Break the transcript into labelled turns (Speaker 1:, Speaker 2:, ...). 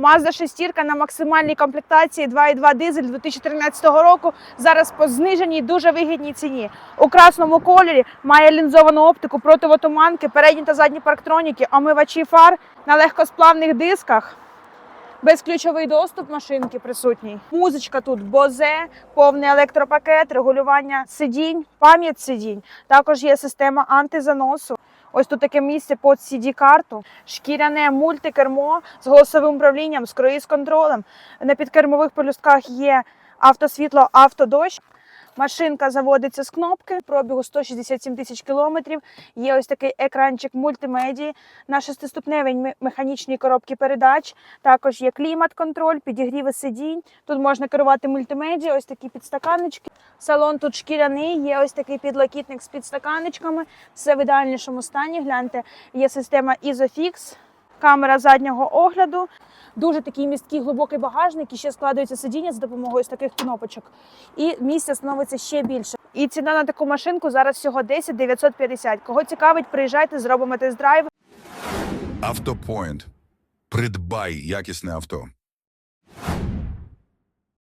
Speaker 1: Mazda 6 на максимальній комплектації 2.2 дизель 2013 року. Зараз по зниженій дуже вигідній ціні. У красному кольорі має лінзовану оптику, противотуманки, передні та задні парктроніки, омивачі фар на легкосплавних дисках. Безключовий доступ машинки присутній. Музичка тут Бозе, повний електропакет, регулювання сидінь, пам'ять сидінь. Також є система антизаносу. Ось тут таке місце під CD-карту, шкіряне мультикермо з голосовим управлінням, з круїз-контролем. На підкермових полюстках є автосвітло, автодощ. Машинка заводиться з кнопки, пробігу 167 тисяч кілометрів. Є ось такий екранчик мультимедії на шестиступневій ме- механічній коробці передач. Також є клімат-контроль, підігріви сидінь. Тут можна керувати мультимедіа, ось такі підстаканнички. Салон тут шкіряний, є ось такий підлокітник з підстаканичками. Все в ідеальнішому стані. Гляньте, є система Isofix, камера заднього огляду. Дуже такий місткий глибокий багажник, і ще складується сидіння за допомогою з таких кнопочок. І місця становиться ще більше. І ціна на таку машинку зараз всього 10 950. Кого цікавить, приїжджайте, зробимо тест-драйв.
Speaker 2: Автопоінт. Придбай якісне авто.